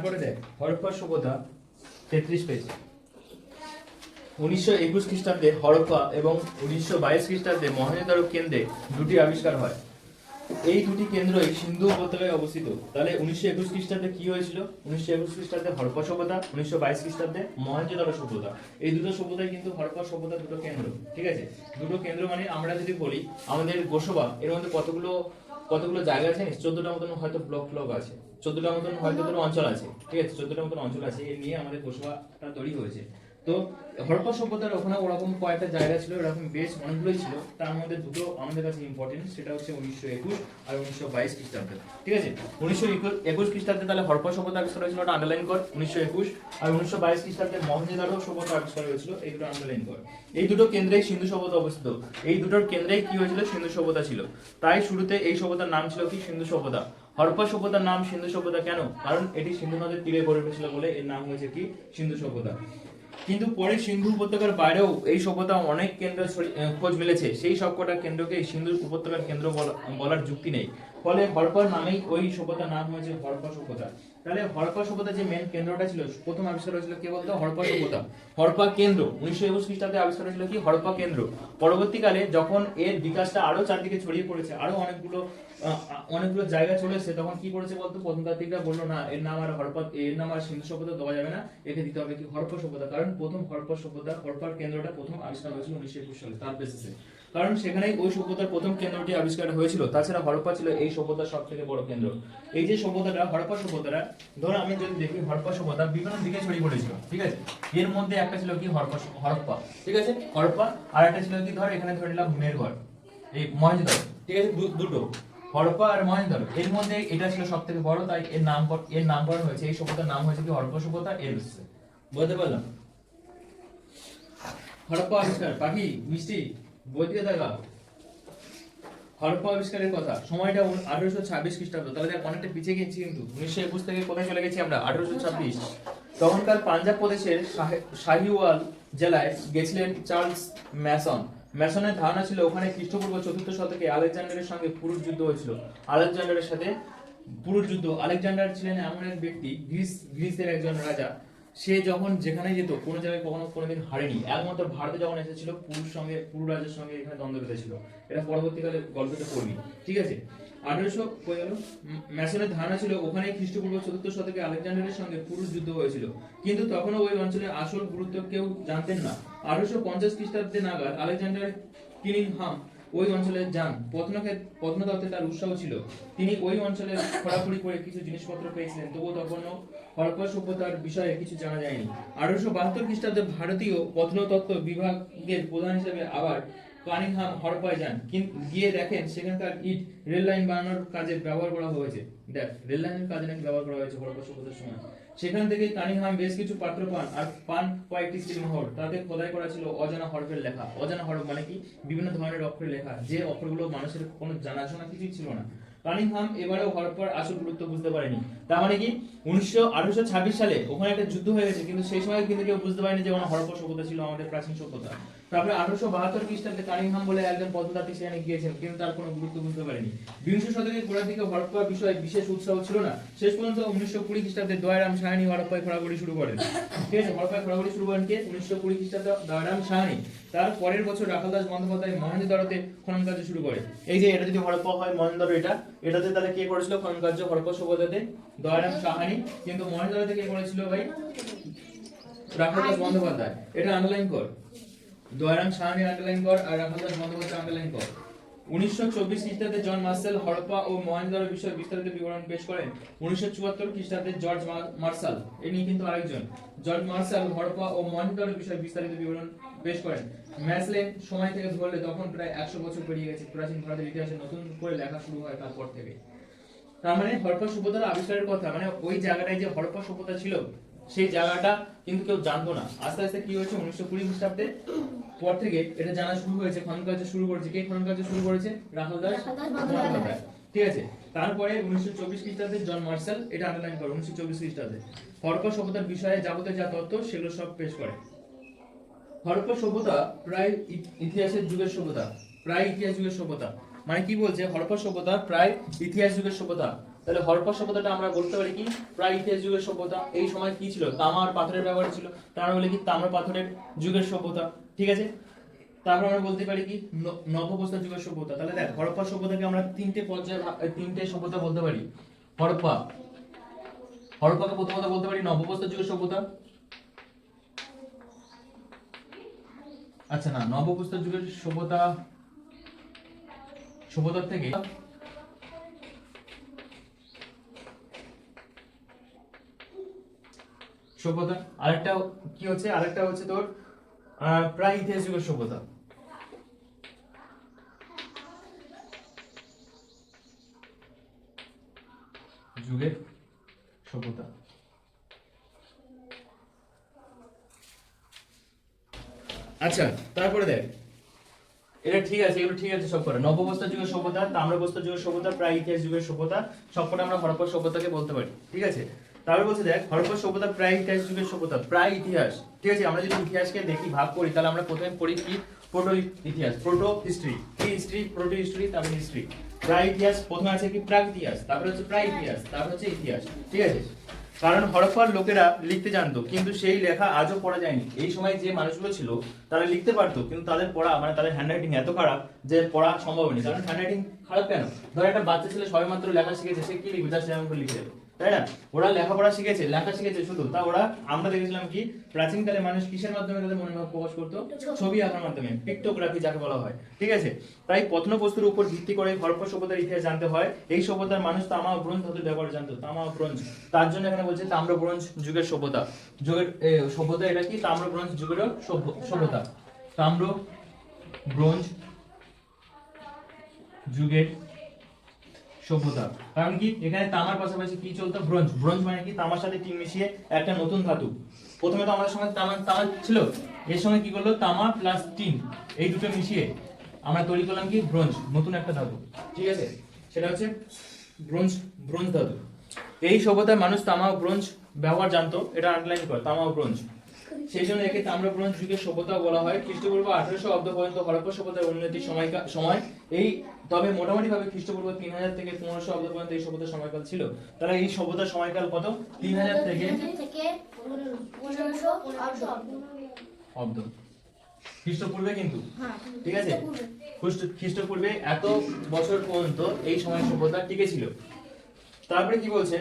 তারপরে দেখ, হরপ্পা সভ্যতা তেত্রিশ পেজ উনিশশো একুশ খ্রিস্টাব্দে হরপ্পা এবং উনিশশো বাইশ খ্রিস্টাব্দে মহেঞ্জোদারো কেন্দ্রে দুটি আবিষ্কার হয়। এই দুটি কেন্দ্রই সিন্ধু উপত্যকায় অবস্থিত। তাহলে উনিশশো একুশ খ্রিস্টাব্দে কি হয়েছিল? উনিশশো একুশ খ্রিস্টাব্দে হরপ্পা সভ্যতা, উনিশশো বাইশ খ্রিস্টাব্দে মহেঞ্জোদারো সভ্যতা। এই দুটো সভ্যতায় কিন্তু হরপ্পা সভ্যতা দুটো কেন্দ্র, ঠিক আছে? দুটো কেন্দ্র মানে আমরা যদি বলি, আমাদের গোসবা, এর মধ্যে কতগুলো কতগুলো জায়গা আছে? চোদ্দটা মতন হয়তো ব্লক ব্লক আছে। চোদ্দটা মতন হয়তো কোনো অঞ্চল আছে। ঠিক আছে? চোদ্দটা মতন অঞ্চল আছে। এ নিয়ে আমাদের পশুয়াটা তৈরি হয়েছে। তো হরপ্পা সভ্যতার ওখানে ওরকম কয়েকটা জায়গা ছিল, এরকম বেশ অনেকগুলোই ছিল। তার মধ্যে দুটো আমাদের কাছে ইম্পর্টেন্ট সেটা হচ্ছে উনিশশো একুশ আর উনিশশো বাইশ খ্রিস্টাব্দে। ঠিক আছে? উনিশশো একুশ খ্রিস্টাব্দে তাহলে হরপ্পা সভ্যতা আবিষ্কার হয়েছিল, ওটা আন্ডারলাইন কর। উনিশশো একুশ আর উনিশশো বাইশ খ্রিস্টাব্দে মহেঞ্জোদারো সভ্যতা আবিষ্কার হয়েছিল, এই দুটো আন্ডারলাইন কর। এই দুটো কেন্দ্রেই সিন্ধু সভ্যতা অবস্থিত। এই দুটোর কেন্দ্রেই কি হয়েছিল? সিন্ধু সভ্যতা ছিল। তাই শুরুতে এই সভ্যতার নাম ছিল কি? সিন্ধু সভ্যতা। হরপ্পা সভ্যতার নাম সিন্ধু সভ্যতা কেন? কারণ এটি সিন্ধু নদের তীরে গড়ে উঠেছিল বলে এর নাম হয়েছে কি? সিন্ধু সভ্যতা। কিন্তু পরে সিন্ধু উপত্যকার বাইরেও এই সভ্যতা অনেক কেন্দ্র খোঁজ মিলেছে। সেই সবকটা কেন্দ্রকে সিন্ধু উপত্যকার কেন্দ্র বলার যুক্তি নেই। ফলে হরপ্পার নামেই ওই সভ্যতার নাম হয়েছে হরপ্পা সভ্যতা। তাহলে হরপা সভ্যতা যে মেন কেন্দ্রটা ছিল, প্রথম আবিষ্কার হয়েছিল কে বলতো? হরপা সভ্যতা। হরপা কেন্দ্র। উনিশশো একুশ খ্রিস্টাব্দে আবিষ্কার হয়েছিল কি? হরপ্পা কেন্দ্র। পরবর্তীকালে যখন এর বিকাশটা আরও চারদিকে ছড়িয়ে পড়েছে, আরও অনেকগুলো অনেকগুলো জায়গা চলে এসেছে। তখন কি করেছে বলতো? প্রত্নতাত্ত্বিকরা বলল, না, এর নাম আর হরপ্পা এর নাম আর সিন্ধু সভ্যতা দেওয়া যাবে না। একে দিতে হবে কি? হরপ্পা সভ্যতা। কারণ প্রথম হরপ্পা সভ্যতা হরপ্পার কেন্দ্রটা প্রথম আবিষ্কার হয়েছিল উনিশশো একুশ সালে, তার বেসিসে কারণ সেখানেই ওই সভ্যতার প্রথম কেন্দ্রটি আবিষ্কার হয়েছিল। তাছাড়া হরপ্পা ছিল এই সভ্যতার সব থেকে বড় কেন্দ্র। এই যে সভ্যতাটা হরপ্পা সভ্যতাটা, ধর আমি যদি দেখি হরপ্পা সভ্যতা, বিভিন্ন দিকে ছড়িয়ে পড়েছিল, ঠিক আছে? এর মধ্যে একটা ছিল কি? হরপ্পা হরপ্পা, ঠিক আছে? হরপ্পা। আর একটা ছিল কি? ধর, এখানে ধরে নিলাম মেরগড়, এই মহেঞ্জোদারো ঠিক আছে? দুটো। হরপ্পা আর মহেঞ্জোদারো এর মধ্যে এটা ছিল সব থেকে বড়, তাই এর নাম এর নামকরণ হয়েছে, এই সভ্যতার নাম হয়েছে কি হরপ্পা সভ্যতা, এর বেসিসে বলতে পারলাম। হরপ্পা আবিষ্কার, পাখি, মিষ্টি হরপ্পা আবিষ্কারের কথা, সময়টা আঠারোশো ছাব্বিশ খ্রিস্টাব্দ, তাহলে দেখ অনেকটা পিছিয়ে গেছি কিন্তু উনিশশো একুশ থেকে কোথায় চলে গেছি আমরা, আঠারোশো ছাব্বিশ। তখনকার পাঞ্জাব প্রদেশের শাহে- শাহিওয়াল জেলায় গেছিলেন চার্লস ম্যাসন। ম্যাসনের ধারণা ছিল ওখানে খ্রিস্টপূর্ব চতুর্থ শতকে আলেকজান্ডারের সঙ্গে পুরুষ যুদ্ধ হয়েছিল। আলেকজান্ডারের সাথে পুরুষ যুদ্ধ। আলেকজান্ডার ছিলেন এমন এক ব্যক্তি, গ্রিস, গ্রিসের একজন রাজা। সে যখন যেখানে যেত, কোনো জায়গায় কখনো কোনোদিন হারেনি। একমাত্র ভারতে যখন এসেছিল পুরুষ সঙ্গে, পুরু রাজার সঙ্গে এখানে দ্বন্দ্ব বেঁধেছিল। এটা পরবর্তীকালে গল্পতে পড়বি, ঠিক আছে? আঠারোশো কই গেল? ম্যাসনের ধারণা ছিল ওখানে খ্রিস্টপূর্ব চতুর্থ শতকে আলেকজান্ডারের সঙ্গে পুরুষ যুদ্ধ হয়েছিল। কিন্তু তখনও ওই অঞ্চলের আসল গুরুত্ব কেউ জানতেন না। আঠারোশো পঞ্চাশ খ্রিস্টাব্দে নাগাদ আলেকজান্ডার কিনিংহাম ওই অঞ্চলে যান। প্রত্নক্ষে- প্রত্নতত্ত্বে তার উৎসাহ ছিল। তিনি ওই অঞ্চলে খোরাখুরি করে কিছু জিনিসপত্র পেয়েছিলেন। তবুও তখনও হরপ্পা সভ্যতার বিষয়ে কিছু জানা যায়নি। আঠারোশো বাহাত্তর খ্রিস্টাব্দে ভারতীয় প্রত্নতত্ত্ব বিভাগের প্রধান হিসেবে আবার কানিংহাম হরপ্পায় যান। কিন্তু গিয়ে দেখেন সেখানকার ইট রেল লাইন বানানোর কাজে ব্যবহার করা হয়েছে। দেখ রেল লাইনের কাজে নাকি ব্যবহার করা হয়েছে হরপ্পা সভ্যতার সময়। সেখান থেকে কানিহাম বেশ কিছু পাত্র পান আর পান কয়েকটি সিলমোহর তাতে খোদাই করা ছিল অজানা হরফের লেখা। অজানা হরফ মানে কি? বিভিন্ন ধরনের অক্ষরের লেখা। যে অক্ষরগুলো মানুষের কোনো জানাশোনা কিছুই ছিল না। কানিংহাম এবারেও হরপ্পার আসল গুরুত্ব বুঝতে পারেনি। তার মানে কি? উনিশশো আঠারোশো ছাব্বিশ সালে ওখানে একটা যুদ্ধ হয়ে গেছে, কিন্তু সেই সময় কিন্তু কেউ বুঝতে পারেনি যে ওখানে হরপ্পা সভ্যতা ছিল, আমাদের প্রাচীন সভ্যতা। তারপরে আঠারোশো বাহাত্তর খ্রিস্টাব্দে কানিংহাম বলে একজন প্রত্নতাত্ত্বিক সেখানে গিয়েছেন, কিন্তু তার কোনো গুরুত্ব বুঝতে পারেনি। বিংশ শতকের গোড়ার দিকে হরপ্পা বিষয়ে বিশেষ উৎসাহ ছিল না। শেষ পর্যন্ত উনিশশো কুড়ি খ্রিস্টাব্দে দয়ারাম সাহানি হরপ্পায় ঘোরাঘুরি শুরু করেন। ঠিক আছে, হরপ্পায় ঘোরাঘুরি শুরু করেন কে? উনিশশো কুড়ি খ্রিস্টাব্দে দয়ারাম সাহানি তার পরের বছর রাখালদাস বন্দ্যোপাধ্যায় মহেন্দ্রদরতে খনন কার্য শুরু করে। এই যে এটা যদি হরপ্পা হয় মহেন্দ্র এটা, এটাতে তাহলে কে করেছিল? খনন কার্য হরপ্পা সভ্যতাতে দয়ারাম সাহানি। কিন্তু মহেন্দ্রতে কে করেছিল ভাই? রাখালদাস বন্দ্যোপাধ্যায়। এটা আন্ডারলাইন কর। দয়ারাম সাহানি আন্ডারলাইন কর আর রাখালদাস বন্দ্যোপাধ্যায় আন্ডারলাইন কর। উনিশশো চব্বিশ খ্রিস্টাব্দে জন মার্শাল হরপ্পা ও মহেন্দ্র বিষয়ে বিস্তারিত বিবরণ পেশ করেন। উনিশশো চুয়াত্তর খ্রিস্টাব্দে জর্জ মার্শাল ইনি কিন্তু আরেকজন। জর্জ মার্শাল হরপ্পা ও মহেন্দ্র বিষয়ে বিস্তারিত বিবরণ পেশ করেন। ম্যাসলেন সময় থেকে ধরলে তখন প্রায় একশো বছর পেরিয়ে গেছে। প্রাচীন ভারতের ইতিহাসে নতুন করে লেখা শুরু হয় তারপর থেকে। তার মানে হরপ্পা সভ্যতার আবিষ্কারের কথা মানে ওই জায়গাটায় যে হরপ্পা সভ্যতা ছিল সেই জায়গাটা কিন্তু কেউ জানতো না। আস্তে আস্তে কি হয়েছে উনিশশো কুড়ি খ্রিস্টাব্দে? পর থেকে এটা জানা শুরু হয়েছে খনন কার্য শুরু করেছে। কে খনন কার্য শুরু করেছে? রাহুল দাস। ঠিক আছে তারপরে উনিশশো চব্বিশ খ্রিস্টাব্দে জন মার্শাল এটা আন্ডারলাইন করে উনিশশো চব্বিশ খ্রিস্টাব্দে। হরপ্পা সভ্যতার বিষয়ে যাবতীয় যা তথ্য সেগুলো সব পেশ করে। হরপ্পা সভ্যতা প্রায় ইতিহাসের যুগের সভ্যতা, প্রায় ইতিহাস যুগের সভ্যতা। মানে কি বলছে? হরপ্পা সভ্যতা প্রায় ইতিহাস যুগের সভ্যতা। তাহলে হরপ্পা সভ্যতাটা আমরা বলতে পারি কি? প্রায় ইতিহাস যুগের সভ্যতা। এই সময় কি ছিল? তামার পাথরের ব্যবহার ছিল। তার বলে কি? তাম্র পাথরের যুগের সভ্যতা। ঠিক আছে? তারপর আমরা বলতে পারি কি? নবপ্রস্তর যুগের সভ্যতা। তাহলে দেখ, হরপ্পা সভ্যতাকে আমরা তিনটে পর্যায়ে তিনটে সভ্যতা বলতে পারি। হরপ্পা। হরপ্পাকে প্রথমত বলতে পারি নবপ্রস্তর যুগের সভ্যতা। আচ্ছা না নবপ্রস্তর যুগের সভ্যতা, সভ্যতার থেকে সভ্যতা, আরেকটা কি হচ্ছে? আরেকটা হচ্ছে তোর প্রায় ইতিহাস যুগের সভ্যতা। যুগের সভ্যতা আচ্ছা তারপরে দেখ। এটা ঠিক আছে, এগুলো ঠিক আছে, সব করে। নববস্থার যুগের সভ্যতা তাম্রবস্থার যুগের সভ্যতা, প্রায় ইতিহাস যুগের সভ্যতা সবকটা আমরা হরপ্পা সভ্যতাকে বলতে পারি, ঠিক আছে? তারপরে বলছে দেখ, হরপ্পা সভ্যতা, প্রায় ইতিহাস যুগের সভ্যতা, প্রায় ইতিহাস, ঠিক আছে? আমরা যদি ইতিহাসকে দেখি, ভাগ করি, তাহলে আমরা প্রথমে পড়ি কি? প্রোটো ইতিহাস, প্রোটো হিস্ট্রি। কি হিস্ট্রি? প্রোটো হিস্ট্রি, তারপরে হিস্ট্রি। প্রায় ইতিহাস, প্রথমে আছে কি? প্রাক ইতিহাস তারপরে হচ্ছে প্রায় ইতিহাস, তারপরে হচ্ছে ইতিহাস, ঠিক আছে? কারণ হরপ্পার লোকেরা লিখতে জানতো, কিন্তু সেই লেখা আজও পড়া যায়নি। এই সময় যে মানুষগুলো ছিল, তারা লিখতে পারতো, কিন্তু তাদের পড়া মানে তাদের হ্যান্ডরাইটিং এত খারাপ যে পড়া সম্ভব নেই কারণ হ্যান্ডরাইটিং খারাপ কেন? ধর একটা বাচ্চা ছেলে সবেমাত্র লেখা শিখেছে, সে কি লিখবে? তার এমন করে লিখে দেবে। তাই না? ওরা লেখাপড়া শিখেছে, লেখা শিখেছে শুধু। তা ওরা, আমরা দেখেছিলাম কি, প্রাচীনকালে মানুষ কিসের মাধ্যমে তাদের মনে ভাব প্রকাশ করতো? ছবি আঁকার মাধ্যমে পিক্টোগ্রাফি যাকে বলা হয়। ঠিক আছে? তাই প্রত্নবস্তুর উপর ভিত্তি করে হরপ্পা সভ্যতার ইতিহাস জানতে হয়। এই সভ্যতার মানুষ তামা ও ব্রোঞ্জ ধাতুর ব্যবহার জানতো তামা ও ব্রোঞ্জ। তার জন্য এখানে বলছে তাম্র ব্রোঞ্জ যুগের সভ্যতা। যুগের সভ্যতা এটা কি? তাম্র ব্রোঞ্জ যুগের সভ্য- সভ্যতা। তাম্র ব্রোঞ্জ যুগের সভ্যতা। কারণ কি? এখানে তামার পাশাপাশি কি চলতো? ব্রোঞ্জ। ব্রোঞ্জ মানে কি? তামার সাথে টিন মিশিয়ে একটা নতুন ধাতু। প্রথমে তো আমাদের সময় তামা তামা ছিল। এর সঙ্গে কি করল? তামা প্লাস টিন। এই দুটো মিশিয়ে আমরা তৈরি করলাম কি? ব্রোঞ্জ। নতুন একটা ধাতু। ঠিক আছে? সেটা হচ্ছে ব্রোঞ্জ ব্রোঞ্জ ধাতু। এই সভ্যতার মানুষ তামা ও ব্রোঞ্জ ব্যবহার জানতো। এটা আন্ডারলাইন করে। তামা ও ব্রোঞ্জ। সেই জন্য একে তাম্র ব্রোঞ্জ যুগের সভ্যতা বলা হয়। খ্রিস্টপূর্ব আঠারোশো অব্দ পর্যন্ত হরপ্পা সভ্যতার উন্নতির সময় সময়। এই তবে মোটামুটি ভাবে খ্রিস্টপূর্ব তিন হাজার থেকে পনেরোশো অব্দ পর্যন্ত এই সভ্যতার সময়কাল ছিল। তাহলে এই সভ্যতার সময়কাল কত? তিন হাজার থেকে অব্দ। খ্রিস্টপূর্বে কিন্তু? হ্যাঁ ঠিক আছে? খ্রিস্ট খ্রিস্টপূর্বে এত বছর পর্যন্ত এই সময় সভ্যতা টিকে ছিল। তারপরে কি বলছে?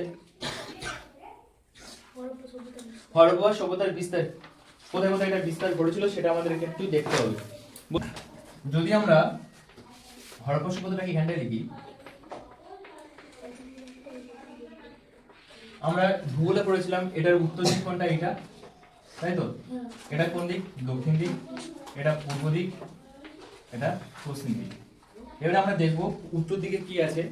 হরপ্পা সভ্যতার বিস্তার, কোথায় কোথায় এটা বিস্তার করেছিল সেটা আমাদেরকে একটু দেখতে হবে। যদি আমরা হরপ্পা সভ্যতাটাকে এখানটায় লিখি, আমরা ভূগোলে পড়েছিলাম এটার উত্তর দিক কোনটা এটা তাই তো? এটা কোন দিক? দক্ষিণ দিক। এটা পূর্ব দিক। এটা পশ্চিম দিক। এবারে আমরা দেখব উত্তর দিকে কি আছে,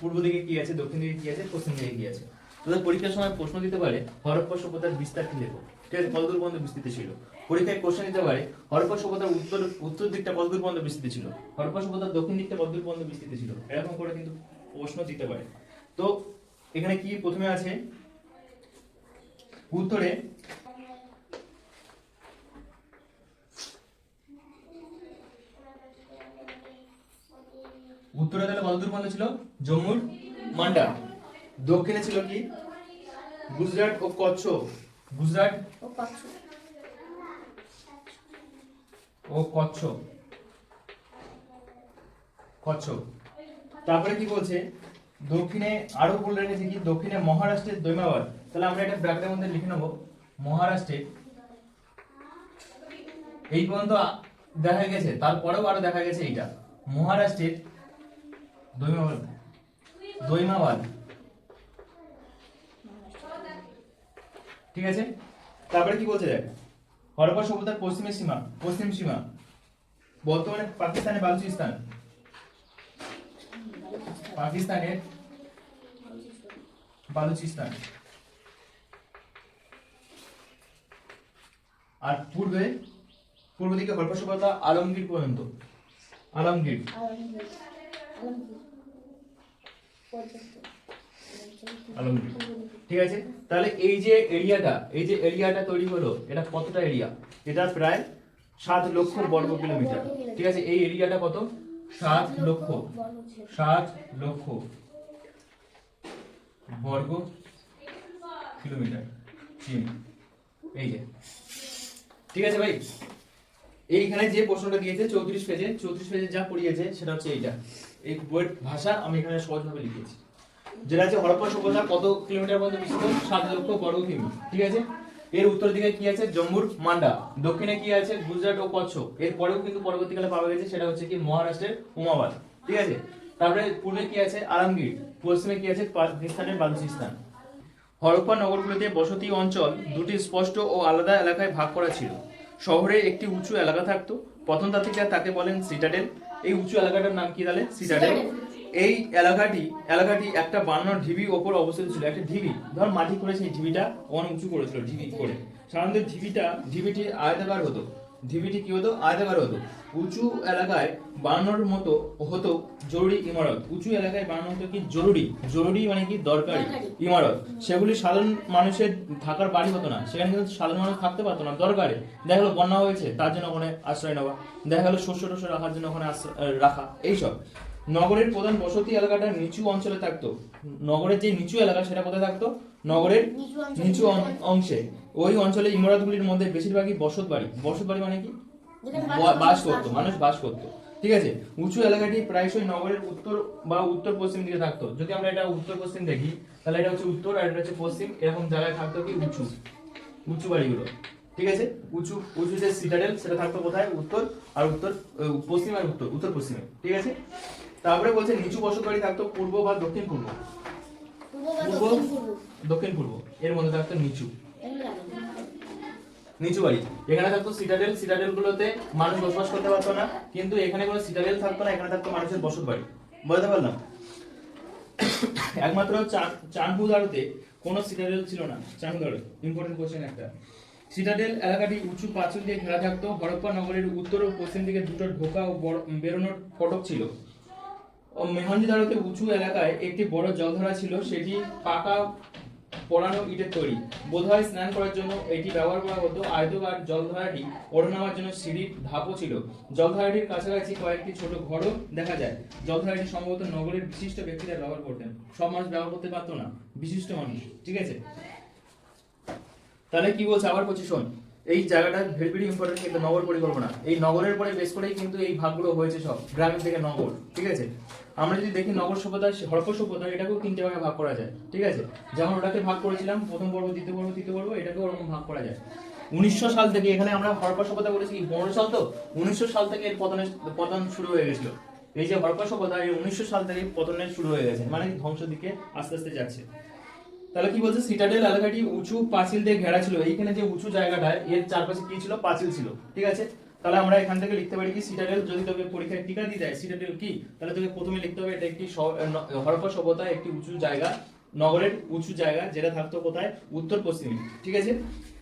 পূর্ব দিকে কি আছে, দক্ষিণ দিকে কি আছে, পশ্চিম দিকে কি আছে। তোদের পরীক্ষার সময় প্রশ্ন দিতে পারে, হরপ্পা সভ্যতার বিস্তার কি লেখো ঠিক আছে কতদূর পর্যন্ত বিস্তৃত ছিল। পরীক্ষায় কোশ্চেন দিতে পারে, হরপ্পা সভ্যতার উত্তর উত্তর দিকটা কতদূর পর্যন্ত বিস্তৃত ছিল। হরপ্পা সভ্যতার দক্ষিণ দিকটা কতদূর পর্যন্ত বিস্তৃত ছিল। এরকম করে কিন্তু প্রশ্ন দিতে পারে। তো, এখানে কি প্রথমে আছে? উত্তরে উত্তরে তাহলে কতদূর পর্যন্ত ছিল? জম্মুর মান্ডা দক্ষিণে ছিল কি? গুজরাট ও কচ্ছ গুজরাট ও পাঁচশো ও কচ্ছ কচ্ছ তারপরে কি বলছে? দক্ষিণে আরও বলে রেখেছে কি? দক্ষিণে মহারাষ্ট্রের দৈমাবাদ। তাহলে আমরা এটা ব্র্যাকেটের মধ্যে লিখে নেব। মহারাষ্ট্রে এই পর্যন্ত দেখা গেছে। তারপরেও আরও দেখা গেছে এইটা। মহারাষ্ট্রের দৈমাবাদ। দৈমাবাদ। ঠিক আছে? তারপরে কি বলছে দেখ? হরপ্পা সভ্যতার পশ্চিমের সীমা, পশ্চিম সীমা। বর্তমানে পাকিস্তানের বালুচিস্তান। পাকিস্তানের বালুচিস্তান। আর পূর্বে, পূর্ব দিকে হরপ্পা সভ্যতা আলমগীর পর্যন্ত। আলমগীর। আলমগীর। ঠিক আছে? তাহলে এই যে এরিয়াটা এই যে এরিয়াটা তৈরি হলো এটা কতটা এরিয়া? এটা প্রায় সাত লক্ষ বর্গ কিলোমিটার। ঠিক আছে? এই এরিয়াটা কত? সাত লক্ষ। সাত লক্ষ বর্গ কিলোমিটার। চীন। এই যে। ঠিক আছে ভাই? এইখানে যে প্রশ্নটা দিয়েছে চৌত্রিশ পেজে চৌত্রিশ পেজে যা পড়িয়েছে সেটা হচ্ছে এইটা। এই বইয়ের ভাষা আমি এখানে সহজভাবে লিখেছি। যেটা আছে হরপ্পা সভ্যতা কত কিলোমিটার পর্যন্ত বিস্তৃত? সাত লক্ষ বর্গ কিমি। ঠিক আছে? এর উত্তর দিকে কি আছে? জম্মুর মান্ডা। দক্ষিণে কি আছে? গুজরাট ও কচ্ছ এর পরেও কিন্তু পরবর্তীকালে পাওয়া গেছে, সেটা হচ্ছে কি মহারাষ্ট্রের উমাবাদ। ঠিক আছে? তারপরে পূর্বে কি আছে? পশ্চিমে কি আছে? পাকিস্তানের বালুচিস্তান। হরপ্পা নগরগুলোতে বসতি অঞ্চল দুটি স্পষ্ট ও আলাদা এলাকায় ভাগ করা ছিল। শহরে একটি উঁচু এলাকা থাকতো। প্রত্নতাত্ত্বিকরা তাকে বলেন সিটাডেল। এই উঁচু এলাকাটার নাম কি তাহলে? সিটাডেল। এই এলাকাটি এলাকাটি একটা বানানোর ঢিবির ওপর অবস্থিত ছিল একটা ঢিবি। ধর মাটি করে সেই ঢিবিটা অনেক উঁচু করেছিল ঢিবি করে। সাধারণত ঢিবিটা ঢিবিটি আয়তাকার হতো। ঢিবিটি কি হতো? আয়তাকার হতো। উঁচু এলাকায় বানানোর মতো হতো জরুরি ইমারত। উঁচু এলাকায় বানানো হতো কি জরুরি? জরুরি মানে কি দরকারি? দরকারি। ইমারত। সেগুলি সাধারণ মানুষের থাকার বাড়ি হতো না। সেখানে কিন্তু সাধারণ মানুষ থাকতে পারতো না দরকারে। দেখা গেলো বন্যা হয়েছে তার জন্য ওখানে আশ্রয় নেওয়া। দেখা গেলো শস্য টস্য রাখার জন্য ওখানে আশ্রয় রাখা। এইসব। নগরের প্রধান বসতি এলাকাটা নিচু অঞ্চলে থাকতো। নগরের যে নিচু এলাকা সেটা কোথায় থাকতো? নগরের নিচু অংশে। ওই অঞ্চলে ইমারতগুলির মধ্যে বেশিরভাগই বসত বাড়ি। বসত বাড়ি মানে কি? বাস করতো মানুষ বাস করতো। ঠিক আছে? উঁচু এলাকাটি প্রায়শই নগরের উত্তর বা উত্তর পশ্চিম দিকে থাকতো। যদি আমরা এটা উত্তর পশ্চিম দেখি তাহলে এটা হচ্ছে উত্তর আর এটা হচ্ছে পশ্চিম। এরকম জায়গায় থাকতো কি? উঁচু। উঁচু বাড়িগুলো। ঠিক আছে? উঁচু উঁচু যে সিটাডেল সেটা থাকতো কোথায়? উত্তর আর উত্তর পশ্চিম আর উত্তর উত্তর পশ্চিমে। ঠিক আছে? তারপরে বলছে নিচু বসত বাড়ি থাকতো পূর্ব বা দক্ষিণ পূর্ব। পূর্ব দক্ষিণ পূর্ব। এর মধ্যে থাকতো নিচু। নিচু বাড়ি। এখানে থাকতো সিটাডেল সিটাডেল গুলোতে মানুষ বসবাস করতে পারতো না কিন্তু এখানে কোনো সিটাডেল থাকতো না এখানে থাকতো মানুষের বসত বাড়ি বলতে পারলাম একমাত্র চানপুদারোতে কোনো সিটাডেল ছিল না। চানপুদারো ইম্পর্টেন্ট কোশ্চেন একটা। সিটাডেল এলাকাটি উঁচু পাঁচিল দিয়ে ঘেরা থাকতো। হরপ্পা নগরের উত্তর ও পশ্চিম দিকে দুটো ঢোকা ও বড়- বেরোনোর ফটক ছিল। ও মেহঞ্জিদারোতে উঁচু এলাকায় একটি বড় জলধারা ছিল, সেটি পাকা পড়ানো ইটের তৈরি। বোধহয় স্নান করার জন্য এটি ব্যবহার করা হতো। আয়তকার জলধারাটি ওড়ে নেওয়ার জন্য সিঁড়ির ধাপও ছিল। জলধারাটির কাছাকাছি কয়েকটি ছোট ঘরও দেখা যায়। জলধারাটি সম্ভবত নগরের বিশিষ্ট ব্যক্তিরা ব্যবহার করতেন। সব মানুষ ব্যবহার করতে পারতো না। বিশিষ্ট মানুষ, ঠিক আছে? তাহলে কি বলছে? আবার বলছি, শোন। এই জায়গাটা ভেরি ভেরি ইম্পর্টেন্ট কিন্তু নগর পরিকল্পনা। এই নগরের পরে বেশ করেই কিন্তু এই ভাগগুলো হয়েছে সব, গ্রামের থেকে নগর, ঠিক আছে? আমরা যদি দেখি নগর সভ্যতা হরপ্পা সভ্যতা এটাকেও তিনটে ভাগে ভাগ করা যায়, ঠিক আছে? যেমন ওটাকে ভাগ করেছিলাম, প্রথম পর্ব, দ্বিতীয় পর্ব, তৃতীয় পর্ব, এটাকেও ওরকম ভাগ করা যায়। উনিশশো সাল থেকে এখানে আমরা হরপ্পা সভ্যতা বলেছি পনেরো সাল তো? উনিশশো সাল থেকে এর পতনের পতন শুরু হয়ে গেছিল। এই যে হরপ্পা সভ্যতা, এই উনিশশো সাল থেকে পতনের শুরু হয়ে গেছে মানে ধ্বংসের দিকে আস্তে আস্তে যাচ্ছে। তাহলে কি বলছে? সিটাডেল, এলাকাটি উঁচু, পাঁচিল দিয়ে ঘেরা ছিল। এইখানে যে উঁচু জায়গাটা এর চারপাশে কি ছিল? পাঁচিল ছিল, ঠিক আছে? তাহলে আমরা এখান থেকে লিখতে পারি কি সিটাডেল যদি তোকে পরীক্ষায় টিকা দিয়ে দেয় সিটাডেল কি? তাহলে তোকে প্রথমে লিখতে হবে এটা একটি হরপ্পা সভ্যতা একটি উঁচু জায়গা, নগরের উঁচু জায়গা, যেটা থাকতো কোথায়? উত্তর পশ্চিমে ঠিক আছে?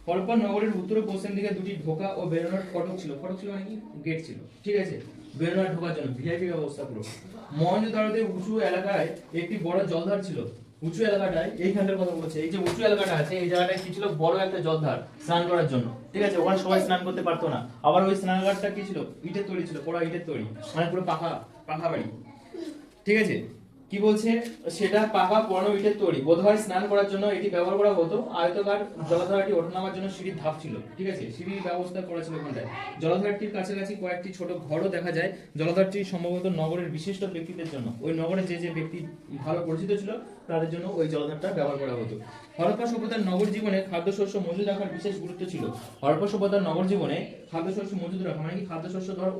হরপ্পা নগরের উত্তর পশ্চিম দিকে দুটি ঢোকা ও বেরোনোর ফটক ছিল। ফটক ছিল মানে কি? গেট ছিল। ঠিক আছে? বেরোনোর ঢোকার জন্য ভিআইপি ব্যবস্থা পুরো। মহেন্দ্রদারোতে উঁচু এলাকায় একটি বড় জলধার ছিল। উঁচু এলাকাটায় এইখানটার কথা বলছে। এই যে উঁচু এলাকাটা আছে, এই জায়গাটায় কি ছিল? বড় একটা জলধার স্নান করার জন্য। ঠিক আছে? ওখানে সবাই স্নান করতে পারতো না। আবার ওই স্নানঘাটটা কি ছিল? ইটের তৈরি ছিল, পোড়া ইটের তৈরি। মানে পুরো পাখা পাখা বাড়ি। ঠিক আছে? কি বলছে? সেটা পাকা পর্ণ ইটের তৈরি। বোধহয় স্নান করার জন্য এটি ব্যবহার করা হতো। আয়তকার জলাধারটি ওঠানামার জন্য সিঁড়ির ধাপ ছিল। ঠিক আছে? সিঁড়ির ব্যবস্থা করা ছিল ওখানটায় জলাধারটির কাছাকাছি কয়েকটি ছোট ঘরও দেখা যায়। জলাধারটি সম্ভবত নগরের বিশিষ্ট ব্যক্তিদের জন্য। ওই নগরে যে যে ব্যক্তি ভালো পরিচিত ছিল, তাদের জন্য ওই জলাধারটা ব্যবহার করা হতো। হরপ্পা সভ্যতার নগর জীবনে খাদ্যশস্য মজুদ রাখার বিশেষ গুরুত্ব ছিল। হরপ্পা সভ্যতার নগর জীবনে খাদ্যশস্য মজুদ রাখা মানে কি খাদ্যশস্য ধর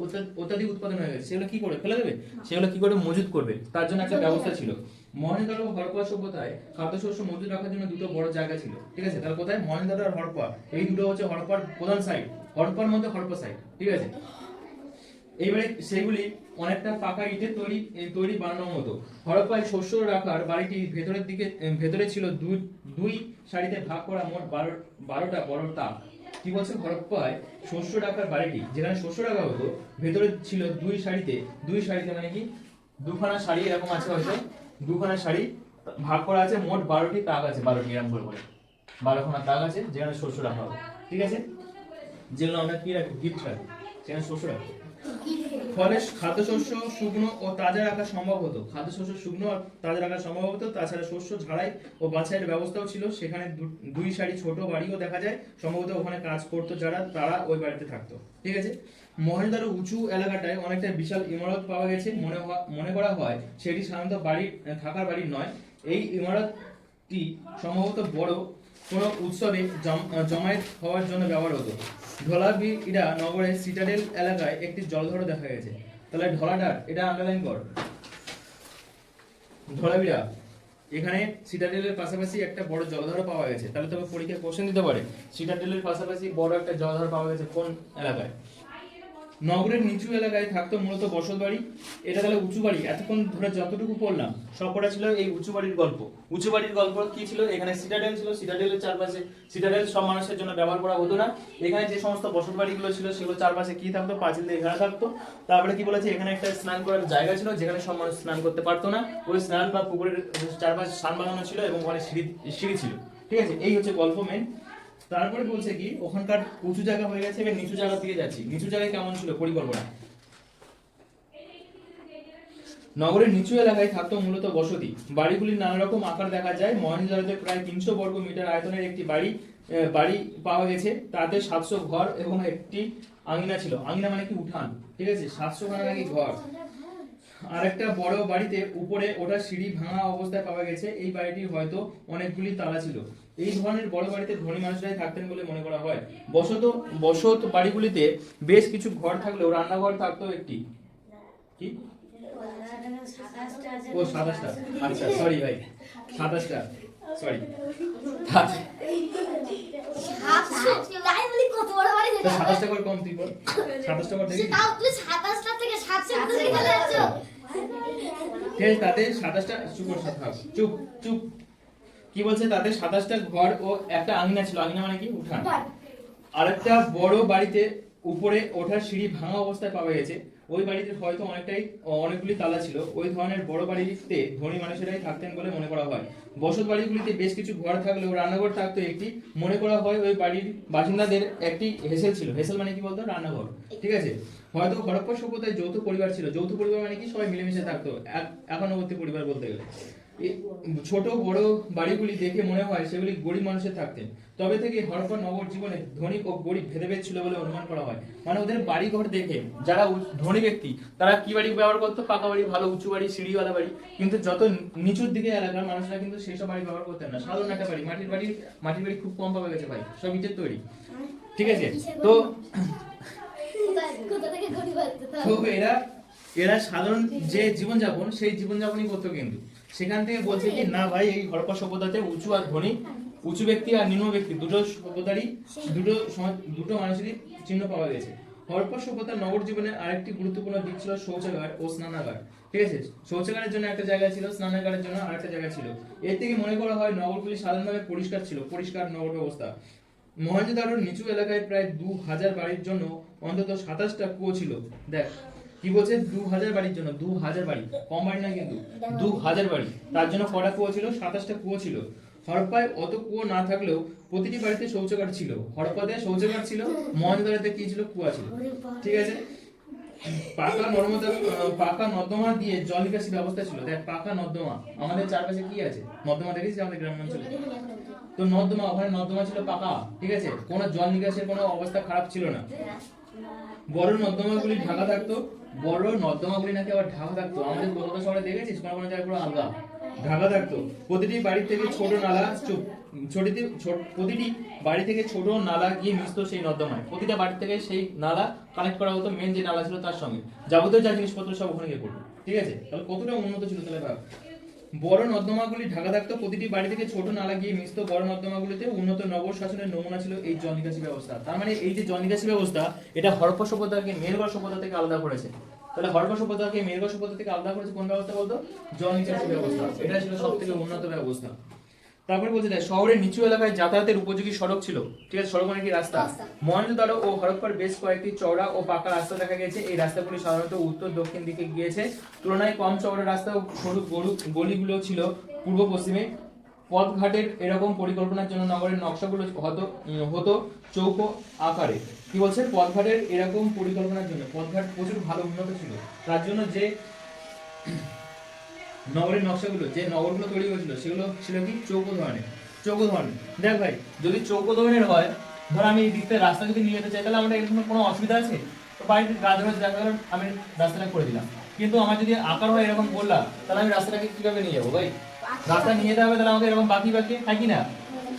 অত্যাধিক উৎপাদন হয়ে গেছে সেগুলো কি করে? ফেলে দেবে? সেগুলো কি করে? মজুদ করবে। তার জন্য একটা ব্যবস্থা ছিল। মহেন্দ্র ও হরপ্পা সভ্যতায় খাদ্যশস্য মজুদ রাখার জন্য দুটো বড় জায়গা ছিল। ঠিক আছে? তাহলে কোথায়? মহেন্দ্র আর হরপ্পা। এই দুটো হচ্ছে হরপ্পার প্রধান সাইট হরপ্পার মধ্যে হরপ্পা সাইট ঠিক আছে? এইবারে সেগুলি অনেকটা পাকা ইটের তৈরি তৈরি বানানোর মতো। হরপ্পায় শস্য রাখার বাড়িটি ভেতরের দিকে ভেতরে ছিল দুই দুই সারিতে ভাগ করা মোট বারো বারোটা বড় তাক কি বলছে? হরপ্পায় শস্য ডাকার বাড়িটি, যেখানে শস্য ডাকা হতো, ভেতরে ছিল দুই শাড়িতে দুই শাড়িতে মানে কি? দুখানা শাড়ি এরকম আছে হয়তো। দুখানা শাড়ি, ভাগ করা আছে, মোট বারোটি তাক আছে বারোটি এরকম করে। করে বারোখানা তাক আছে, যেখানে শস্য রাখা হবে ঠিক আছে? যেগুলো আমরা কি রাখি? গিফট রাখি। সেখানে শস্য রাখি কি ফলে খাদ্যশস্য, শুকনো ও তাজা রাখা সম্ভব হতো। খাদ্যশস্য, শুকনো আর তাজা রাখা সম্ভব হতো। তাছাড়া শস্য ঝাড়াই ও বাছাইয়ের ব্যবস্থাও ছিল। সেখানে দুই সারি ছোট বাড়িও দেখা যায়। সম্ভবত ওখানে কাজ করতো যারা, তারা ওই বাড়িতে থাকতো। ঠিক আছে? মহেন্দ্র উঁচু এলাকাটায় অনেকটা বিশাল ইমারত পাওয়া গেছে। মনে মনে করা হয় সেটি সাধারণত বাড়ি থাকার বাড়ি নয়। এই ইমারতটি সম্ভবত বড় কোনো উৎসবে জমায়েত হওয়ার জন্য ব্যবহার হতো। ঢোলাবিরা নগরের সিটাডেল এলাকায় একটি জলধর দেখা গেছে। তাহলে ঢলাডার এটা আন্ডারলাইন কর। ঢলাবিরা এখানে সিটাডেলের পাশাপাশি একটা বড় জলধারও পাওয়া গেছে। তাহলে তবে পরীক্ষায় কোশ্চেন দিতে পারে। সিটাডেলের পাশাপাশি বড় একটা জলধার পাওয়া গেছে কোন এলাকায়? নগরের নিচু এলাকায় থাকতো মূলত বসত বাড়ি। এটা তাহলে উঁচু বাড়ি। এতক্ষণ ধরে যতটুকু পড়লাম। সবকটা ছিল এই উঁচু বাড়ির গল্প। উঁচু বাড়ির গল্প কি ছিল? এখানে সিটাডেল ছিল। সিটাডেলের চারপাশে সিটাডেল সব মানুষের জন্য ব্যবহার করা হতো না। এখানে যে সমস্ত বসত বাড়িগুলো ছিল সেগুলো চারপাশে কি থাকতো? পাঁচিল দিয়ে ঘেরা থাকতো। তারপরে কি বলেছে? এখানে একটা স্নান করার জায়গা ছিল, যেখানে সব মানুষ স্নান করতে পারতো না। ওই স্নান বা পুকুরের চারপাশে স্নান বানানো ছিল এবং ওখানে সিঁড়ি সিঁড়ি ছিল। ঠিক আছে? এই হচ্ছে গল্প মেন তারপরে বলছে কি, ওখানকার উঁচু জায়গা হয়ে গেছে, এবার নিচু জায়গা দিয়ে যাচ্ছি। নিচু জায়গায় কেমন ছিল পরিকল্পনা? নগরের নিচু এলাকায় থাকতো মূলত বসতি। বাড়িগুলির নানা রকম আকার দেখা যায়। মহেন্দ্রতে প্রায় তিনশো বর্গ মিটার আয়তনের একটি বাড়ি বাড়ি পাওয়া গেছে। তাতে সাতশো ঘর এবং একটি আঙিনা ছিল। আঙিনা মানে কি উঠান, ঠিক আছে? সাতশো খানা নাকি ঘর। আরেকটা বড় বাড়িতে উপরে ওটা সিঁড়ি ভাঙা অবস্থায় পাওয়া গেছে। এই বাড়িটি হয়তো অনেকগুলি তালা ছিল। এই ধরনের বড় বাড়িতে ধনী মানুষরাই থাকতেন বলে মনে করা হয়। বসত বসত বাড়িগুলিতে বেশ কিছু ঘর থাকলেও রান্নাঘর থাকতো একটি। কি? ও সাতাশটা। আচ্ছা সরি ভাই। সাতাশটা। সরি সাতাশটা করে কম তুই সাতাশটা করে দেখি সাতাশটা। থেকে সাতশো ঠিক আছে তাতে সাতাশটা চুপ কর থাক। চুপ চুপ। কি বলছে? তাতে সাতাশটা ঘর ও একটা আঙিনা ছিল। আঙিনা মানে কি? উঠান। আরেকটা বড় বাড়িতে উপরে ওঠার সিঁড়ি ভাঙা অবস্থায় পাওয়া গেছে। ওই বাড়িতে হয়তো অনেকটাই অনেকগুলি তালা ছিল। ওই ধরনের বড় বাড়িতে ধনী মানুষেরাই থাকতেন বলে মনে করা হয়। বসত বাড়িগুলিতে বেশ কিছু ঘর থাকলেও রান্নাঘর থাকতো একটি। মনে করা হয় ওই বাড়ির বাসিন্দাদের একটি হেসেল ছিল। হেসেল মানে কি বলতো? রান্নাঘর। ঠিক আছে? হয়তো হরপ্পা সভ্যতায় যৌথ পরিবার ছিল। যৌথ পরিবার মানে কি? সবাই মিলেমিশে থাকতো। এক- একান্নবর্তী পরিবার বলতে গেলে। ছোট বড় বাড়িগুলি দেখে মনে হয় সেগুলি গরিব মানুষের থাকতেন তবে থেকে হরপ্পা নগর জীবনে ধনী ও গরিব ভেদাভেদ ছিল বলে অনুমান করা হয়। মানে ওদের বাড়ি ঘর দেখে যারা ধনী ব্যক্তি তারা কি বাড়ি ব্যবহার করতো? পাকা বাড়ি ভালো উঁচু বাড়ি সিঁড়িওয়ালা বাড়ি। কিন্তু যত নিচুর দিকে এলাকার মানুষরা কিন্তু সেই সব বাড়ি ব্যবহার করতেন না। সাধারণ একটা বাড়ি মাটির বাড়ি মাটির বাড়ি খুব কম পাওয়া গেছে ভাই সব ইটের তৈরি। ঠিক আছে? তো তো এরা এরা সাধারণ যে জীবনযাপন সেই জীবনযাপনই করতো কিন্তু। সেখান থেকে বলছে কি, না ভাই, এই হরপ্পা সভ্যতাতে উঁচু আর ধনী, উঁচু ব্যক্তি আর নিম্ন ব্যক্তি, দুটো সভ্যতারই, দুটো দুটো মানুষেরই চিহ্ন পাওয়া গেছে। হরপ্পা সভ্যতার নগর জীবনে আরেকটি গুরুত্বপূর্ণ দিক ছিল শৌচাগার ও স্নানাগার। ঠিক আছে? শৌচাগারের জন্য একটা জায়গা ছিল, স্নানাগারের জন্য আরেকটা জায়গা ছিল। এর থেকে মনে করা হয় নগরগুলি সাধারণভাবে পরিষ্কার ছিল, পরিষ্কার নগর ব্যবস্থা। মহেঞ্জোদারোর নিচু এলাকায় প্রায় দু হাজার বাড়ির জন্য অন্তত সাতাশটা কুয়ো ছিল। দেখ কি বলছে? দু হাজার বাড়ির জন্য দু হাজার বাড়ি। কম বাড়ি না কিন্তু দু হাজার বাড়ি। তার জন্য কটা কুয়ো ছিল? সাতাশটা কুয়ো ছিল। হরপ্পায় অত কুয়ো না থাকলেও প্রতিটি বাড়িতে শৌচাগার ছিল। হরপ্পাতে শৌচাগার ছিল মহেঞ্জোদারোতে কি ছিল? কুয়া ছিল। ঠিক আছে? পাকা নর্মদা পাকা নর্দমা দিয়ে জল নিকাশি ব্যবস্থা ছিল। দেখ পাকা নর্দমা। আমাদের চারপাশে কি আছে? নর্দমা দেখেছিস আমাদের গ্রাম অঞ্চলে? তো নর্দমা ওখানে নর্দমা ছিল পাকা ঠিক আছে? কোনো জল নিকাশের কোনো অবস্থা খারাপ ছিল না। বড় নর্দমাগুলি ঢাকা থাকতো। বড় নর্দমাগুলি নাকি আবার ঢাকা থাকতো? আমাদের কলকাতা শহরে দেখেছিস? কোনো কোনো জায়গায় আলাদা ঢাকা থাকতো। প্রতিটি বাড়ি থেকে ছোট নালা ছোটিতে ছোট- প্রতিটি বাড়ি থেকে ছোট নালা গিয়ে মিশতো সেই নর্দমায়। প্রতিটা বাড়ি থেকে সেই নালা কানেক্ট করা হতো মেন যে নালা ছিল তার সঙ্গে। যাবতীয় যা জিনিসপত্র সব ওখানে গিয়ে করতো ঠিক আছে? তাহলে কতটা উন্নত ছিল তাহলে বড় নর্দমাগুলি ঢাকা থাকতো প্রতিটি বাড়ি থেকে ছোট নালা গিয়ে মিশত বড় নর্দমাগুলিতে উন্নত নগর শাসনের নমুনা ছিল এই জল নিকাশি ব্যবস্থা। তার মানে এই যে জলনিকাশি ব্যবস্থা, এটা হরপ্প সভ্যতাকে মেরগড় সভ্যতা থেকে আলাদা করেছে। তাহলে হরপ্প সভ্যতাকে মেরগড় সভ্যতা থেকে আলাদা করেছে কোন ব্যবস্থা বলতো? জলনিকাশি ব্যবস্থা। এটা ছিল সব থেকে উন্নত ব্যবস্থা। তারপরে বলছে দেখ শহরের নিচু এলাকায় যাতায়াতের উপযোগী সড়ক ছিল। ঠিক আছে সড়ক মানে কি রাস্তা। মহেঞ্জোদারো ও হরপ্পার বেশ কয়েকটি চওড়া ও পাকা রাস্তা দেখা গেছে। এই রাস্তাগুলি সাধারণত উত্তর দক্ষিণ দিকে গিয়েছে। তুলনায় কম চওড়া রাস্তা ও সরু গরু গলিগুলো ছিল পূর্ব পশ্চিমে। পথঘাটের এরকম পরিকল্পনার জন্য নগরের নকশাগুলো হতো হতো চৌকো আকারে। কি বলছে? পথঘাটের এরকম পরিকল্পনার জন্য। পথঘাট প্রচুর ভালো উন্নত ছিল। তার জন্য যে নগরের নকশাগুলো যে নগরগুলো তৈরি হয়েছিল সেগুলো ছিল কি? চৌকো ধরনের। চৌকো ধরনের। দেখ ভাই যদি চৌকো ধরনের হয় ধর আমি এই দিক থেকে রাস্তা যদি নিয়ে যেতে চাই তাহলে আমার এরকম কোনো অসুবিধা আছে? তো বাড়িতে গাছ রয়েছে দেখা গেল আমি রাস্তাটা করে দিলাম। কিন্তু আমার যদি আকার হয় এরকম করলাম তাহলে আমি রাস্তাটাকে কীভাবে নিয়ে যাব ভাই? রাস্তা নিয়ে যেতে হবে তাহলে আমাকে এরকম বাকি বাকি হয় কি না?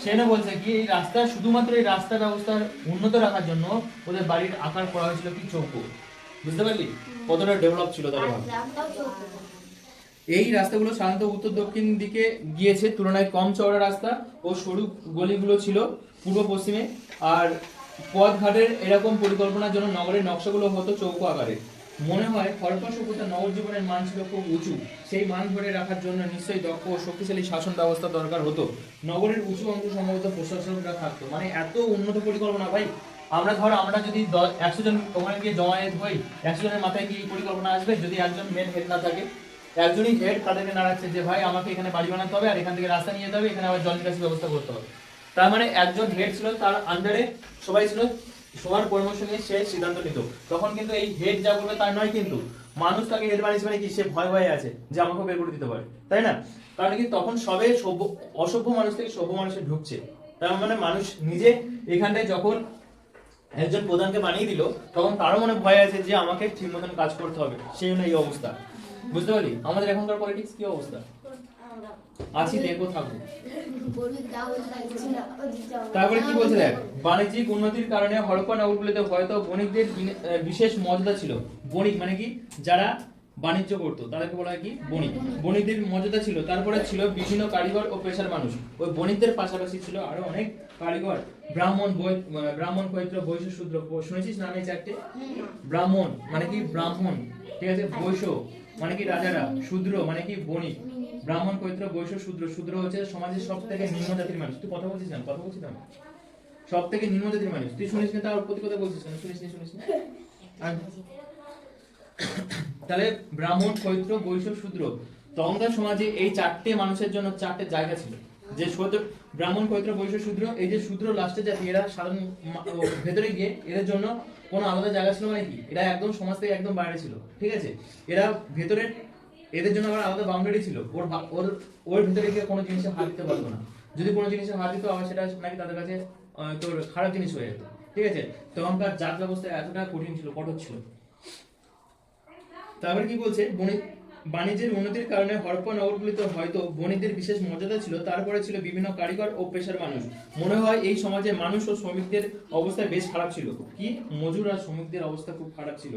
সেটা বলছে কি এই রাস্তা শুধুমাত্র এই রাস্তা ব্যবস্থার উন্নত রাখার জন্য ওদের বাড়ির আকার করা হয়েছিল কি? চৌকো। বুঝতে পারলি? কতটা ডেভেলপ ছিল তাহলে চৌকো। এই রাস্তাগুলো সাধারণত উত্তর দক্ষিণ দিকে গিয়েছে, তুলনায় কম চওড়া রাস্তা ও সরু গলিগুলো ছিল পূর্ব পশ্চিমে। আর পথঘাটের এরকম পরিকল্পনার জন্য নগরের নকশাগুলো হতো চৌকো আকারে। মনে হয় হরপ্পা সভ্যতার নগর জীবনের মান ছিল খুব উঁচু। সেই মান ধরে রাখার জন্য নিশ্চয়ই দক্ষ ও শক্তিশালী শাসন ব্যবস্থা দরকার হতো। নগরের উঁচু অংশ সম্ভবত প্রশাসকরা থাকতো। মানে এত উন্নত পরিকল্পনা, ভাই। আমরা ধর, আমরা যদি একশো জন ওখানে গিয়ে জমায়েত হই, একশো জনের মাথায় কি পরিকল্পনা আসবে, যদি একজন মেন হেড না থাকে একজনই হেড তাদেরকে নাড়াচ্ছে যে, ভাই, আমাকে এখানে বাড়ি বানাতে হবে আর এখান থেকে রাস্তা নিয়ে যেতে হবে, এখানে আবার জল নিকাশি ব্যবস্থা করতে হবে। তার মানে একজন হেড ছিল, তার আন্ডারে সবাই ছিল, সবার পরামর্শ নিয়ে সে সিদ্ধান্ত নিত। তখন কিন্তু এই হেড যা বলবে তার নয় কিন্তু, মানুষ তাকে হেড বানিয়েছে মানে কি, সে ভয় ভয়ে আছে যে আমাকে বের করে দিতে পারে, তাই না? কারণ কি, তখন সবে সভ্য, অসভ্য মানুষ থেকে সভ্য মানুষে ঢুকছে। তার মানে মানুষ নিজে এখানটায় যখন একজন প্রধানকে বানিয়ে দিল, তখন তারও মনে ভয় আছে যে আমাকে ঠিক মতন কাজ করতে হবে। সেই জন্য এই অবস্থা। বুঝতে পারলি? আমাদের এখনকার পলিটিক্স কি অবস্থা? আছি দেখো। তারপরে কি বলছে দেখ? বাণিজ্যিক উন্নতির কারণে হরপ্পা নগরগুলিতে হয়তো বণিকদের বিশেষ মর্যাদা ছিল। বণিক মানে কি? যারা বাণিজ্য তাদেরকে বলা হয় কি? বণিক। বণিকদের ছিল। তারপরে ছিল বিভিন্ন কারিগর ও পেশার মানুষ। ওই বণিকদের পাশাপাশি ছিল আরও অনেক কারিগর। ব্রাহ্মণ ব্রাহ্মণ পৈত্র বৈশ্য, শূদ্র শুনেছিস নামে চারটে? ব্রাহ্মণ মানে কি? ব্রাহ্মণ। ঠিক আছে? বৈশ্য। মানে কি রাজারা? শূদ্র মানে কি বণিক? ব্রাহ্মণ পৈত্র বৈশ্য, শূদ্র। শূদ্র হচ্ছে সমাজের সব থেকে নিম্ন জাতির মানুষ। তুই কথা বলছিস না কথা বলছিস না সব থেকে নিম্ন জাতির মানুষ। তুই শুনিস না তার প্রতি কথা বলছিস না, শুনিস শুনিস তাহলে ব্রাহ্মণ পৈত্র বৈশ্য, শূদ্র। তখনকার সমাজে এই চারটে মানুষের জন্য চারটে জায়গা ছিল। যে শূদ্র ব্রাহ্মণ পৈত্র বৈশ্য শূদ্র, এই যে শূদ্র লাস্টে জাতি এরা সাধারণ ভেতরে গিয়ে, এদের জন্য কোনো আলাদা জায়গা ছিল মানে কি? এরা একদম সমাজ থেকে একদম বাইরে ছিল, ঠিক আছে? এরা ভেতরে, এদের জন্য আবার আলাদা বাউন্ডারি ছিল। ওর ওর ওর ভিতরে গিয়ে কোনো জিনিসে হাত দিতে পারতো না। যদি কোনো জিনিসে হাত দিত, আবার সেটা নাকি তাদের কাছে তোর খারাপ জিনিস হয়ে যেত, ঠিক আছে? তখনকার জাত ব্যবস্থা এতটা কঠিন ছিল, কঠোর ছিল। তারপরে কি বলছে? বণিক বাণিজ্যের উন্নতির কারণে হরপ্পা নগরগুলিতে হয়তো বণিকদের বিশেষ মর্যাদা ছিল, তারপরে ছিল বিভিন্ন কারিগর ও পেশার মানুষ। মনে হয় এই সমাজে মানুষ ও শ্রমিকদের অবস্থা বেশ খারাপ ছিল। কি? মজুর আর শ্রমিকদের অবস্থা খুব খারাপ ছিল।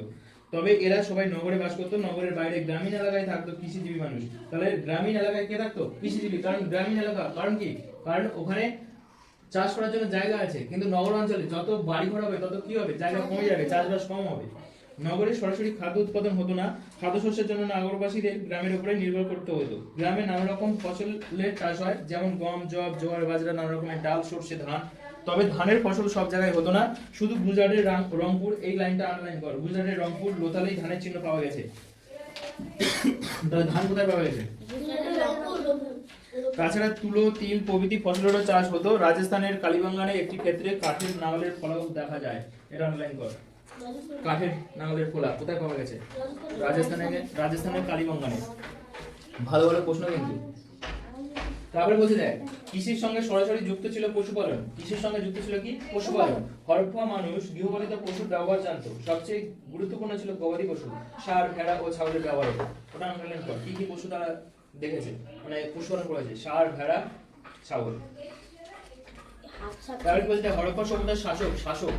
তবে এরা সবাই নগরে বাস করতো, নগরের বাইরে গ্রামীণ এলাকায় থাকতো কৃষিজীবী মানুষ। তাহলে গ্রামীণ এলাকায় কে থাকতো? কৃষিজীবী। কারণ গ্রামীণ এলাকা, কারণ কি? কারণ ওখানে চাষ করার জন্য জায়গা আছে, কিন্তু নগর অঞ্চলে যত বাড়ি ঘর হবে, তত কি হবে? জায়গা কমে যাবে, চাষবাস কম হবে। নগরে সরাসরি খাদ্য উৎপাদন হতো না, খাদ্যশস্যের জন্য নগরবাসীদের গ্রামের উপরে নির্ভর করতে হতো। গ্রামে নানা রকম ফসলের চাষ হয়, যেমন গম জব জোয়ার, বাজরা নানা রকমের ডাল, সর্ষে, ধান। তবে ধানের ফসল সব জায়গায় হতো না, শুধু গুজরাটের রংপুর, এই লাইনটা আনলাইন কর। গুজরাটের রংপুর লোথালেই ধানের চিহ্ন পাওয়া গেছে। ধান কোথায় পাওয়া গেছে? তাছাড়া তুলো, তিল প্রভৃতি ফসলেরও চাষ হতো। রাজস্থানের কালীবাঙ্গানে একটি ক্ষেত্রে কাঠের নাঙলের ফলাও দেখা যায়। এটা অনলাইন কর। কাঠের নাঙলের ফলা কোথায় পাওয়া গেছে? রাজস্থানে রাজস্থানের কালীবাঙ্গানে ভালো ভালো প্রশ্ন কিন্তু। তারপরে বলছে দেখ, কৃষির সঙ্গে সরাসরি যুক্ত ছিল পশুপালন। কৃষির সঙ্গে যুক্ত ছিল কি? পশুপালন। হরপ্পা মানুষ গৃহপালিত পশুর ব্যবহার জানতো। সবচেয়ে গুরুত্বপূর্ণ ছিল গবাদি পশু, সার, ভেড়া ও ছাগলের ব্যবহার ওটা আন্দোলন কর। কি কি পশু তারা দেখেছে? মানে পশুপালন করেছে, সার, ভেড়া, ছাগল। তারপরে বলছে হরপ্পা সভ্যতার শাসক শাসক।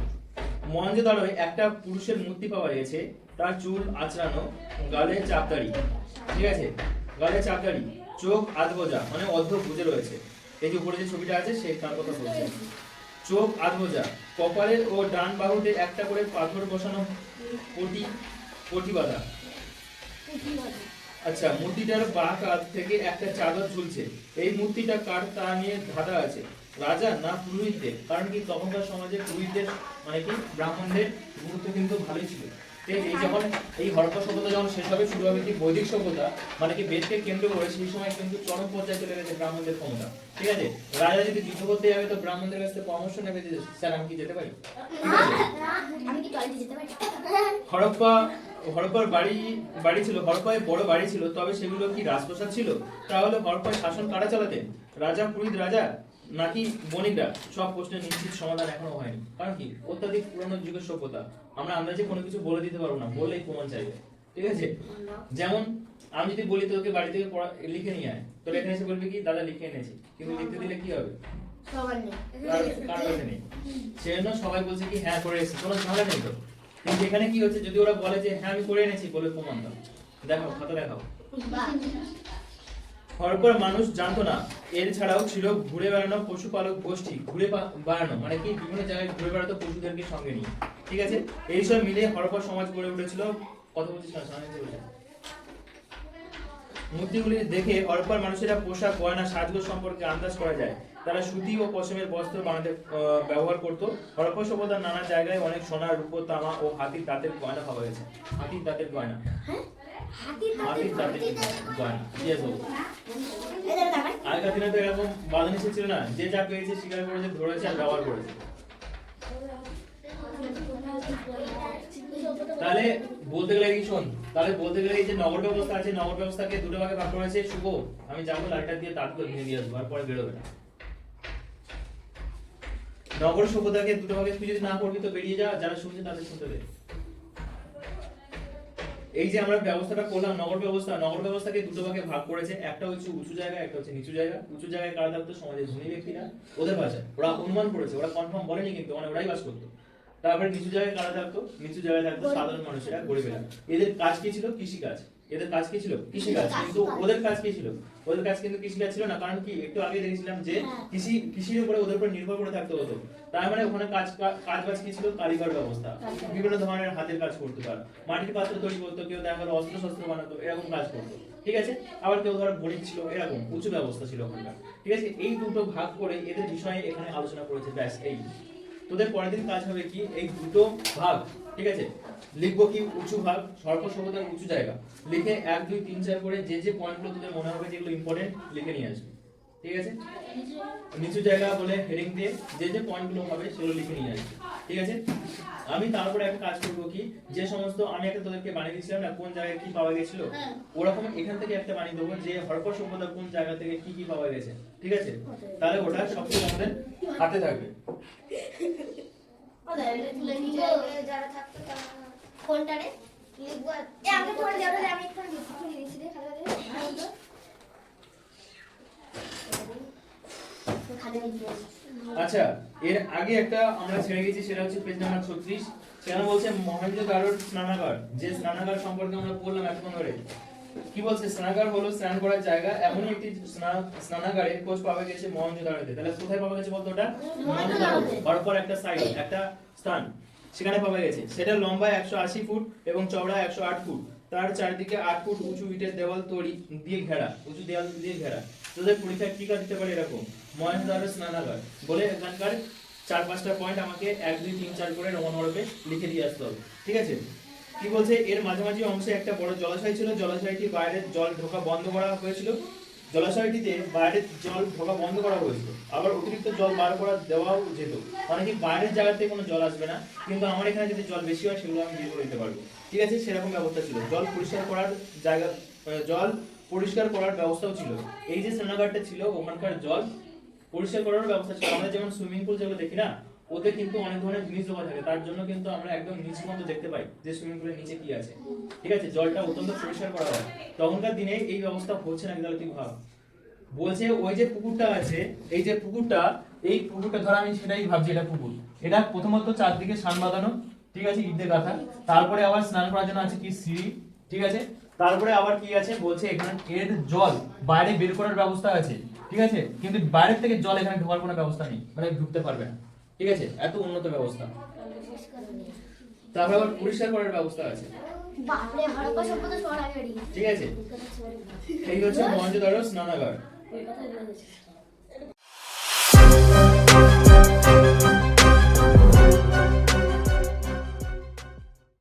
মহেঞ্জোদারোয় একটা পুরুষের মূর্তি পাওয়া গেছে। তার চুল আঁচড়ানো, গালে চাপদাড়ি। ঠিক আছে? গালে চাপদাড়ি, চোখ আধবোজা মানে অর্ধ বুঝে রয়েছে। এই যে উপরে যে ছবিটা আছে, সে তার কথা বলছে। চোখ আধবোজা কপালে ও ডান বাহুতে একটা করে পাথর বসানো পটি পটি বাঁধা। আচ্ছা মূর্তিটার বাঁ কাঁধ থেকে একটা চাদর ঝুলছে। এই মূর্তিটা কার তা নিয়ে ধাঁধা আছে? রাজা না পুরোহিতদের? কারণ কি তখনকার সমাজে পুরোহিতদের মানে কি ব্রাহ্মণদের গুরুত্ব কিন্তু ভালোই ছিল। এই যখন এই হরপ্পা সভ্যতা যখন শেষ হবে শুরু হবে কি বৈদিক সভ্যতা মানে কি বেদকে কেন্দ্র করে সেই সময় কিন্তু চরম পর্যায়ে চলে গেছে ব্রাহ্মণদের ক্ষমতা। ঠিক আছে রাজা যদি যুদ্ধ করতে যাবে তো ব্রাহ্মণদের কাছ পরামর্শ নেবে যে স্যার আমি কি যেতে পারি? হরপ্পা হরপ্পার বাড়ি বাড়ি ছিল হরপ্পায় বড় বাড়ি ছিল তবে সেগুলো কি রাজপ্রাসাদ ছিল? তাহলে হরপ্পায় শাসন কারা চালাতেন? রাজা পুরোহিত রাজা? নাকি বণিকরা সব প্রশ্নের নিশ্চিত সমাধান এখনও হয়নি? কারণ কি? অত্যাধিক পুরনো যুগের সভ্যতা। আমরা আন্দাজে কোনো কিছু বলে দিতে পারব না বললেই প্রমাণ চাইবে। ঠিক আছে? যেমন আমি যদি বলি তোকে বাড়ি থেকে পড়া লিখে নিয়ে আয় তোর এখানে এসে বলবি কি দাদা লিখে এনেছি। কিন্তু লিখতে দিলে কি হবে? সেজন্য সবাই বলছে কি হ্যাঁ করে এসেছি। কোনো ঝামেলা নেই তো? কিন্তু এখানে কি হচ্ছে? যদি ওরা বলে যে হ্যাঁ আমি করে এনেছি বলে প্রমাণ দাও। দেখাও খাতা দেখাও। বাহ হরপর মানুষ জানতো না। এর ছাড়াও ছিল ঘুরে বেড়ানো পশুপালক গোষ্ঠী। ঘুরে বেড়ানো মানে কি? বিভিন্ন জায়গায় ঘুরে বেড়াতো পশুদেরকে সঙ্গে নিয়ে। ঠিক আছে? এই সব মিলিয়ে হরপর সমাজ গড়ে উঠেছিল কত বলছিস। মূর্তিগুলি দেখে হরপ্পার মানুষেরা পোশাক, গয়না, সাজগোজ সম্পর্কে আন্দাজ করা যায়। তারা সুতি ও পশমের বস্ত্র বানাতে ব্যবহার করত। হরপ্পা সভ্যতার নানা জায়গায় অনেক সোনা, রূপো, তামা ও হাতির দাঁতের গয়না পাওয়া গেছে। হাতির দাঁতের গয়না। আগেকার দিনে যে যা পেয়েছে তাহলে বলতে গেলে কি শোন, তাহলে বলতে গেলে এই যে নগর ব্যবস্থা আছে, নগর ব্যবস্থাকে দুটো ভাগে ভাগ করেছে শুভ, আমি যাব লাইটার দিয়ে তার করে ভেঙে দিয়ে আসব, আর পরে বেরোবে না। নগর সভ্যতাকে দুটো ভাগে তুই যদি না করবি তো বেরিয়ে যা, যারা শুনছে তাদের শুনতে দে। এই যে আমরা ব্যবস্থাটা করলাম নগর ব্যবস্থা নগর ব্যবস্থাকে দুটো ভাগে ভাগ করেছে। একটা হচ্ছে উঁচু জায়গা একটা হচ্ছে নিচু জায়গা। উঁচু জায়গায় কারা থাকতো সমাজের ধনী ব্যক্তিরা। ওদের ভাষা ওরা অনুমান করেছে ওরা কনফার্ম বলেনি কিন্তু মানে ওরাই বাস করতো। তারপরে নিচু জায়গায় কারা থাকতো নিচু জায়গায় থাকতো সাধারণ মানুষেরা গরিবেরা। এদের কাজ কি ছিল? কৃষি কাজ এদের কাজ কি ছিল? কৃষি কাজ। কিন্তু ওদের কাজ কি ছিল? ওদের কাজ কিন্তু কৃষি কাজ ছিল না। কারণ কি? একটু আগে দেখেছিলাম যে কৃষি কৃষির উপরে ওদের উপর নির্ভর করে থাকতে হতো। তার মানে ওখানে কাজ কাজ বাজ কি ছিল? কারিগর ব্যবস্থা। বিভিন্ন ধরনের হাতের কাজ করতো তারা। মাটির পাত্র তৈরি করতো কেউ দেখা গেলো অস্ত্র শস্ত্র বানাতো এরকম কাজ করতো। ঠিক আছে? আবার কেউ ধরো বণিক ছিল এরকম উঁচু ব্যবস্থা ছিল ওখানকার। ঠিক আছে? এই দুটো ভাগ করে এদের বিষয়ে এখানে আলোচনা করেছে ব্যাস এই। তোদের পরের দিন কাজ হবে কি? এই দুটো ভাগ, ঠিক আছে? লিখব কি? উঁচু ভাগ, সর্ব সভ্যতার উঁচু জায়গা। লিখে এক, দুই, তিন, চার করে যে যে পয়েন্টগুলো তোদের মনে হবে যেগুলো ইম্পর্টেন্ট লিখে নিয়ে আসবি। ঠিক আছে? নিচু জায়গা বলে হেডিং দিয়ে যে যে পয়েন্টগুলো হবে সেগুলো লিখে নিয়ে আসবি। ঠিক আছে? আমি তারপরে একটা কাজ করব কি? যে সমস্ত আমি একটা তোদেরকে বানিয়ে দিয়েছিলাম না কোন জায়গায় কি পাওয়া গেছিল? ওরকম এখান থেকে একটা বানিয়ে দেবো যে হরপ্পা সভ্যতা কোন জায়গা থেকে কি কি পাওয়া গেছে। ঠিক আছে? তাহলে ওটা সবকিছু আমাদের হাতে থাকবে। যারা থাকতো তারা লিখব আমি আমি একটু লিখে খুলে দিয়েছি রে খাতা খাতা লিখে আচ্ছা এর আগে একটা আমরা ছেড়ে গেছি সেটা হচ্ছে পেজ নাম্বার ছত্রিশ। সেখানে বলছে মহেন্দ্রদারোর স্নানাগার যে স্নানাগার সম্পর্কে আমরা বললাম এতক্ষণ ধরে। কি বলছে? স্নানাগার হলো স্নান করার জায়গা এমনই একটি স্না- স্নানাগারের খোঁজ পাওয়া গেছে মহেন্দ্রদারোতে তাহলে কোথায় পাওয়া গেছে বলতো ওটা? পরপর একটা সাইড একটা স্থান। সেখানে পাওয়া গেছে। সেটা লম্বা একশো আশি ফুট এবং চওড়া একশো আট ফুট। তার চারিদিকে আট ফুট উঁচু ইটের দেওয়াল তৈরি দিয়ে ঘেরা উঁচু দেওয়াল দিয়ে ঘেরা। তোদের পরীক্ষায় কি কাজ দিতে পারে এরকম? মহেন্দ্র স্নানাগার। বলে এখানকার চার পাঁচটা পয়েন্ট আমাকে এক, দুই, তিন, চার করে রোমান হরফে লিখে দিয়ে আসতে হবে। ঠিক আছে? কি বলছে? এর মাঝামাঝি অংশে একটা বড় জলাশয় ছিল। জলাশয়টি বাইরের জল ঢোকা বন্ধ করা হয়েছিল। জলাশয়টিতে বাইরের জল ঢোকা বন্ধ করা হয়েছিল। আবার অতিরিক্ত জল বার করা দেওয়াও যেত। মানে কি বাইরের জায়গা থেকে কোনো জল আসবে না, কিন্তু আমার এখানে যদি জল বেশি হয়, সেগুলো আমি বের করে দিতে পারব। ঠিক আছে? সেরকম ব্যবস্থা ছিল। জল পরিষ্কার করার জায়গা জল পরিষ্কার করার ব্যবস্থাও ছিল। এই যে স্নানাগারটা ছিল, ওখানকার জল পরিষ্কার করার ব্যবস্থা ছিল। আমরা যেমন সুইমিং পুল যেগুলো দেখি না, ওতে কিন্তু অনেক ধরনের জিনিস দেওয়া থাকে। তার জন্য কিন্তু আমরা একদম নিচ পর্যন্ত দেখতে পাই যে সুইমিং পুলের নিচে কি আছে। ঠিক আছে? জলটা অত্যন্ত পরিষ্কার করা হয়। তখনকার দিনে এই ব্যবস্থা হচ্ছে না তাহলে তুই ভাব। বলছে ওই যে পুকুরটা আছে, এই যে পুকুরটা, এই পুকুরটা, ধর আমি সেটাই ভাবছি, এটা পুকুর। এটা প্রথমত চারদিকে সান বাঁধানো, ঠিক আছে, ইট দিয়ে তারপরে আবার স্নান করার জন্য আছে কি সিঁড়ি, ঠিক আছে? তারপরে আবার কি আছে? বলছে এখানে এর জল বাইরে বের করার ব্যবস্থা আছে। ঠিক আছে? কিন্তু বাইরের থেকে জল এখানে ঢোকার কোনো ব্যবস্থা নেই। মানে ঢুকতে পারবে না। ঠিক আছে? এত উন্নত ব্যবস্থা। তারপরে আবার পরিষ্কার করার ব্যবস্থা আছে। ঠিক আছে? এই হচ্ছে মহেন্দ্র স্নানাগার।